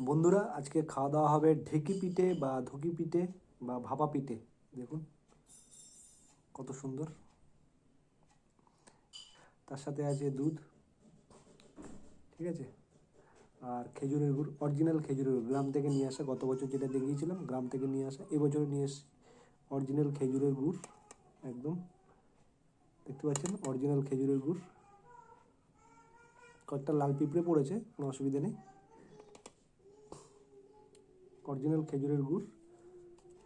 বন্ধুরা, আজকে খাওয়া দাওয়া হবে ঢেকি পিঠে বা ধুকি পিঠে বা ভাপা পিঠে। দেখুন, কত সুন্দর। তার সাথে আছে দুধ, ঠিক আছে? আর খেজুরের গুড় অরিজিনাল খেজুরের গুড়। গ্রাম থেকে নিয়ে আসা, গত বছর যেটা দেখিয়েছিলাম, গ্রাম থেকে নিয়ে আসা এবছর নিয়ে এসেছি। অরিজিনাল খেজুরের গুড়, একদম। দেখতে পাচ্ছেন অরিজিনাল খেজুরের গুড়। কয়েকটা লাল পিঁপড়ে পড়েছে, কোনো অসুবিধা নেই। অরিজিনাল খেজুরের গুড়,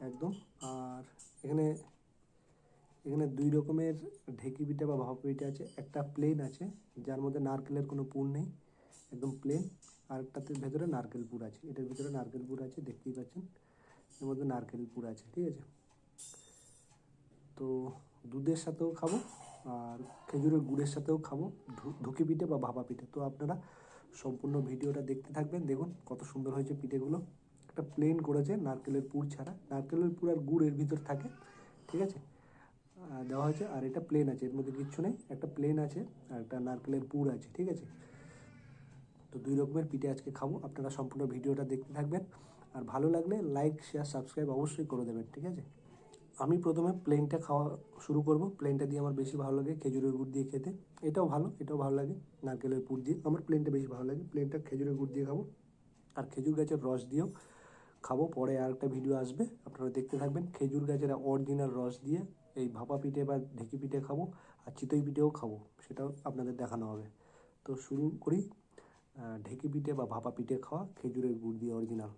একদম। আর এখানে এখানে দুই রকমের ঢেকি পিঠা বা ভাপা পিঠা আছে। একটা প্লেন আছে, যার মধ্যে নারকেলের কোনো পুর নেই, একদম প্লেন আর একটাতে ভেতরে নারকেল পুর আছে। এটার ভিতরে নারকেল পুর আছে, দেখতেই পাচ্ছেন। এর মধ্যে নারকেল পুর আছে, ঠিক আছে? তো দুধের সাথেও খাব, আর খেজুরের গুড়ের সাথেও খাব ধুকি পিঠে বা ভাপা পিঠে। তো আপনারা সম্পূর্ণ ভিডিওটা দেখতে থাকবেন। দেখুন কত সুন্দর হয়েছে পিঠেগুলো। একটা প্লেন করেছে, নারকেলের পুর ছাড়া। নারকেলের পুর আর গুড় এর ভিতর থাকে, ঠিক আছে? দেওয়া হয়েছে, আর এটা প্লেন আছে, এর মধ্যে কিচ্ছু নেই। একটা প্লেন আছে, আর একটা নারকেলের পুর আছে, ঠিক আছে? তো দুই রকমের পিঠে আজকে খাব, আপনারা সম্পূর্ণ ভিডিওটা দেখতে থাকবেন। আর ভালো লাগলে লাইক শেয়ার সাবস্ক্রাইব অবশ্যই করে দেবেন, ঠিক আছে? আমি প্রথমে প্লেনটা খাওয়া শুরু করব। প্লেনটা দিয়ে আমার বেশি ভালো লাগে খেজুরের গুড় দিয়ে খেতে। এটাও ভালো এটাও ভালো লাগে নারকেলের পুর দিয়ে। আমার প্লেনটা বেশি ভালো লাগে। প্লেনটা খেজুরের গুড় দিয়ে খাব। আর খেজুর গাছের রস দিয়েও খাব, পরে আর একটা ভিডিও আসবে। আপনারা দেখতে থাকবেন খেজুর গাছের অরিজিনাল রস দিয়ে এই ভাপা পিঠে বা ঢেকি পিঠে খাব আর চিতই পিঠেও খাব, সেটাও আপনাদের দেখানো হবে। তো শুরু করি ঢেঁকি পিঠে বা ভাপা পিঠে খাওয়া, খেজুরের গুড় দিয়ে অরিজিনাল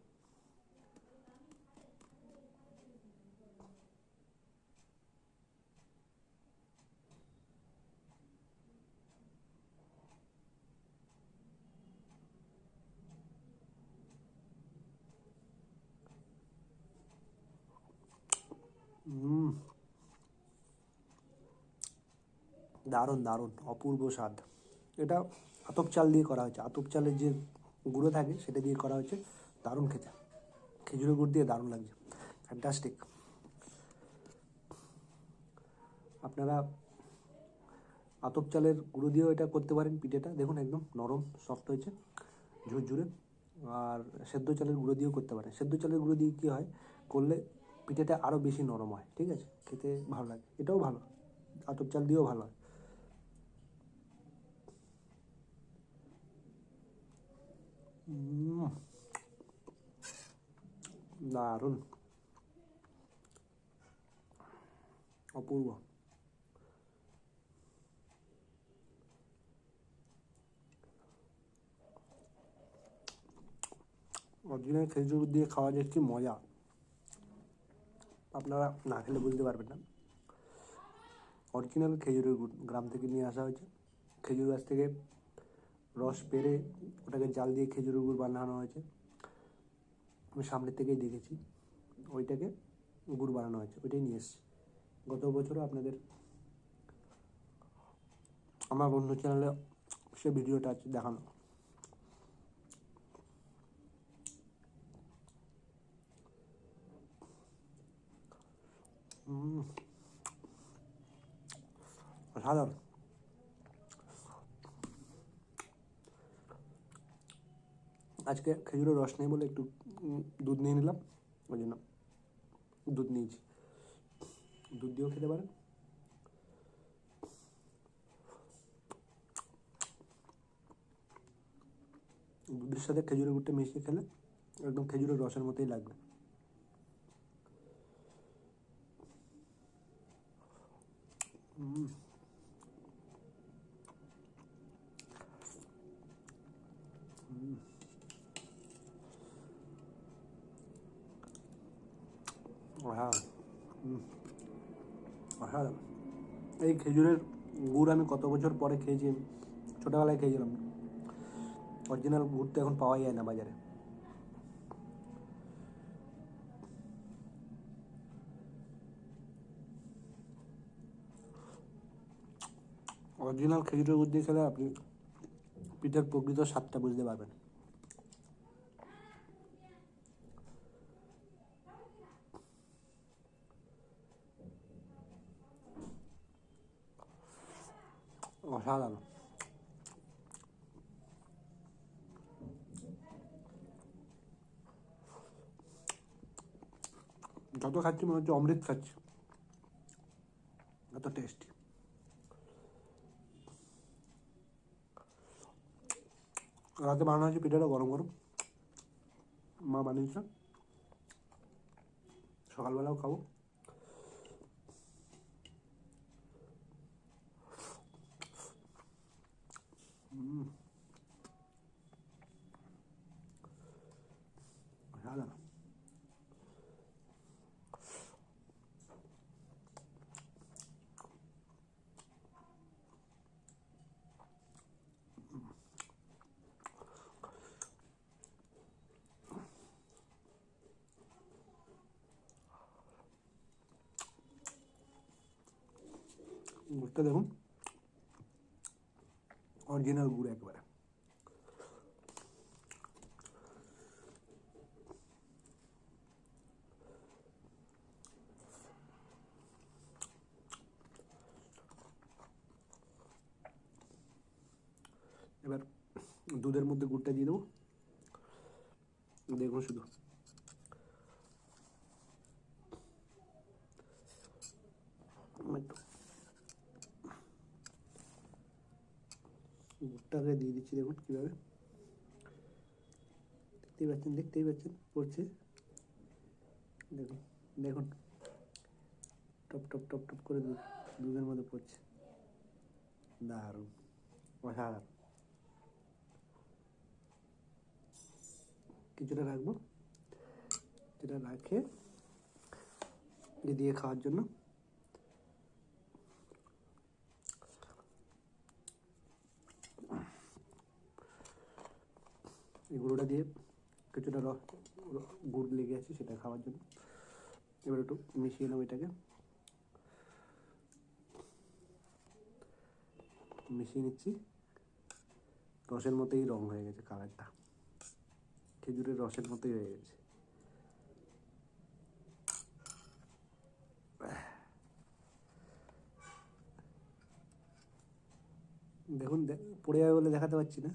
দারুণ দারুণ, অপূর্ব স্বাদ। এটা আতপ চাল দিয়ে করা হয়েছে। আতপ চালের যে গুঁড়ো থাকে, সেটা দিয়ে করা হয়েছে। দারুণ খেতে। খেজুরের গুড় দিয়ে দারুণ লাগছে। ফ্যান্টাস্টিক আপনারা আতপ চালের গুঁড়ো দিয়েও এটা করতে পারেন পিঠেটা। দেখুন, একদম নরম সফট হয়েছে, ঝুরঝুরে। আর সেদ্ধ চালের গুঁড়ো দিয়েও করতে পারেন। সেদ্ধ চালের গুঁড়ো দিয়ে কী হয়? করলে পিঠেটা আরও বেশি নরম হয়, ঠিক আছে? খেতে ভালো লাগে। এটাও ভালো। আতপ চাল দিয়েও ভালো হয়। দারুণ। অপূর্ব। অরিজিনাল খেজুর দিয়ে খাওয়া যায় কি মজা। আপনারা না খেলে বুঝতে পারবেন না। অরিজিনাল খেজুরের গুড় গ্রাম থেকে নিয়ে আসা হয়েছে। খেজুর গাছ থেকে রস পেরে ওটাকে জাল দিয়ে খেজুরের গুড় বানানো হয়েছে। আমি সামনের থেকেই দেখেছি, ওইটাকে গুড় বানানো হয়েছে, ওইটাই নিয়ে এসেছি। গত বছরও আপনাদের আমার অন্য চ্যানেলে সে ভিডিওটা আছে দেখানো অসাধারণ আজকে খেজুরের রস নেই বলে একটু উম, দুধ নিয়ে নিলাম ওই জন্য দুধ নিয়েছি। দুধ দিয়েও খেতে পারেন। দুধের সাথে খেজুরের গুড়টা মিশিয়ে খেলে একদম খেজুরের রসের মতোই লাগবে। উম। অসাধারণ এই খেজুরের গুড় আমি কত বছর পরে খেয়েছি ছোটোবেলায় খেয়েছিলাম। অরিজিনাল গুড় তো এখন পাওয়া যায় না বাজারে। অরিজিনাল খেজুরের গুড় দিয়ে খেলে আপনি পিঠের প্রকৃত স্বাদটা বুঝতে পারবেন। অসাধারণ যত খাচ্ছি মনে হচ্ছে অমৃত খাচ্ছি এত টেস্টি রাতে বানানো হয়েছে পিঠাটা গরম গরম মা বানিয়েছে সকালবেলাও খাব হুম অসাধারণ গুড়টা দেখুন অরিজিনাল গুড় একবারে। এবার দুধের মধ্যে গুড়টা দিয়ে দেবো। দেখুন শুধু একটু গুড়টাকে দিয়ে দিচ্ছি দেখুন কীভাবে। দেখতেই পাচ্ছেন দেখতেই পাচ্ছেন, পড়ছে। দেখুন দেখুন। টপ টপ টপ টপ করে দুধ দুধের মধ্যে পড়ছে। দারুণ, অসাধারণ। কিছুটা রাখব। যেটা রাখে দিয়ে খাওয়ার জন্য। এই গুঁড়োটা দিয়ে কিছুটা রস গুড় লেগে আছে সেটা খাওয়ার জন্য। এবার একটু মিশিয়ে নেব এটাকে। মিশিয়ে নিচ্ছি। রসের মতোই রং হয়ে গেছে কালারটা। খেজুরের রসের মতোই হয়ে গেছে। দেখুন পড়ে যাবে বলে দেখাতে পারছি না।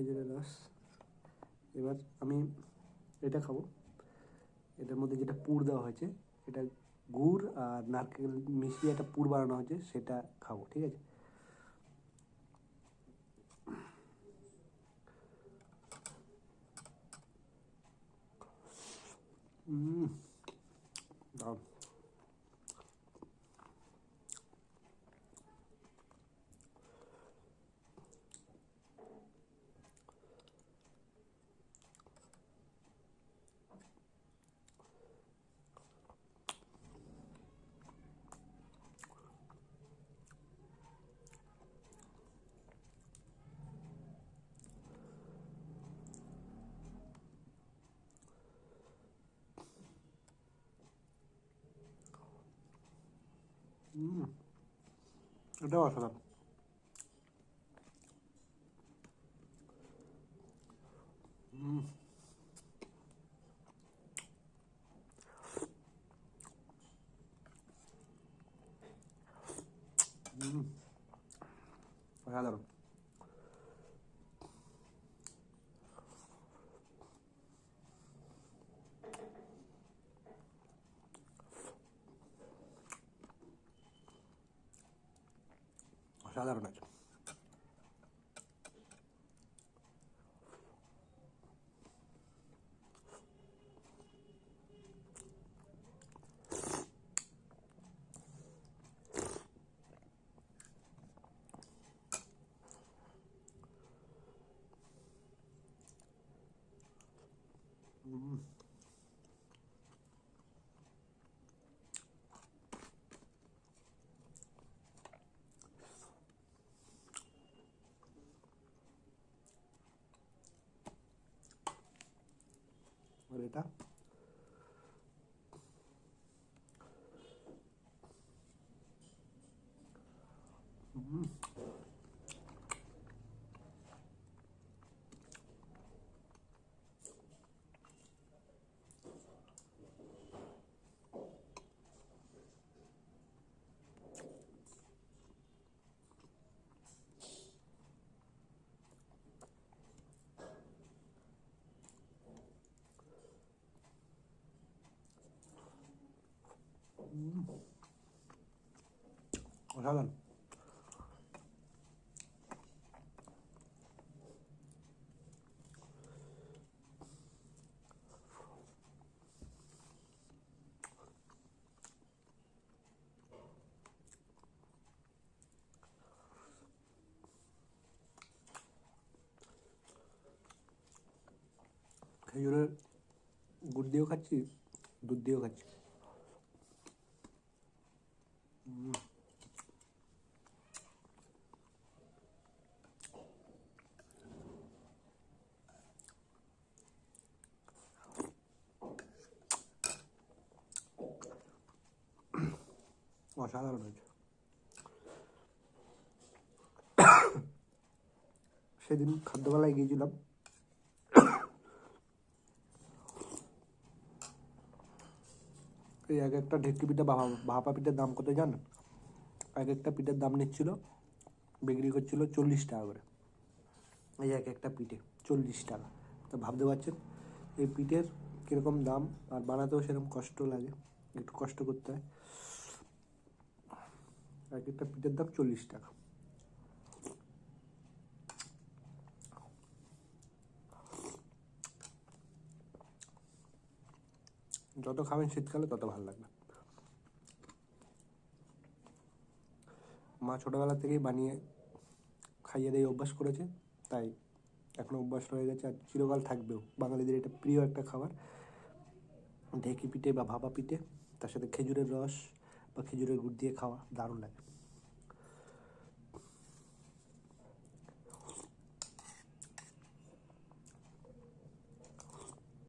খেজুরের রস এবার আমি এটা খাব। এটার মধ্যে যেটা পুর দেওয়া হয়েছে এটা গুড় আর নারকেল মিশিয়ে একটা পুর বানানো হয়েছে, সেটা খাব, ঠিক আছে? হুম দারুণ হুম এটাও অসাধারণ হুম অসাধারণ অসাধারণ আছে আর অসাধারণ খেজুরের গুড় দিয়েও খাচ্ছি দুধ দিয়েও খাচ্ছি উম। অসাধারণ হয়েছে সেদিন খাদ্যবেলায় গিয়েছিলাম। এই এক একটা ঢেকি পিঠা বা ভাপা পিঠার দাম কত জানেন এক একটা পিঠের দাম নিচ্ছিল, বিক্রি করছিল চল্লিশ টাকা করে। এই এক একটা পিঠে চল্লিশ টাকা। তো ভাবতে পারছেন, এই পিঠের কীরকম দাম? আর বানাতেও সেরকম কষ্ট লাগে, একটু কষ্ট করতে হয়। এক একটা পিঠের দাম চল্লিশ টাকা। যত খাবেন শীতকালে তত ভালো লাগবে। মা ছোটোবেলা থেকেই বানিয়ে খাইয়ে দিয়ে অভ্যাস করেছে, তাই এখনও অভ্যাস রয়ে গেছে আর চিরকাল থাকবেও। বাঙালিদের এটা প্রিয় একটা খাবার, ঢেকি পিঠে বা ভাপা পিঠে, তার সাথে খেজুরের রস বা খেজুরের গুড় দিয়ে খাওয়া দারুণ লাগে।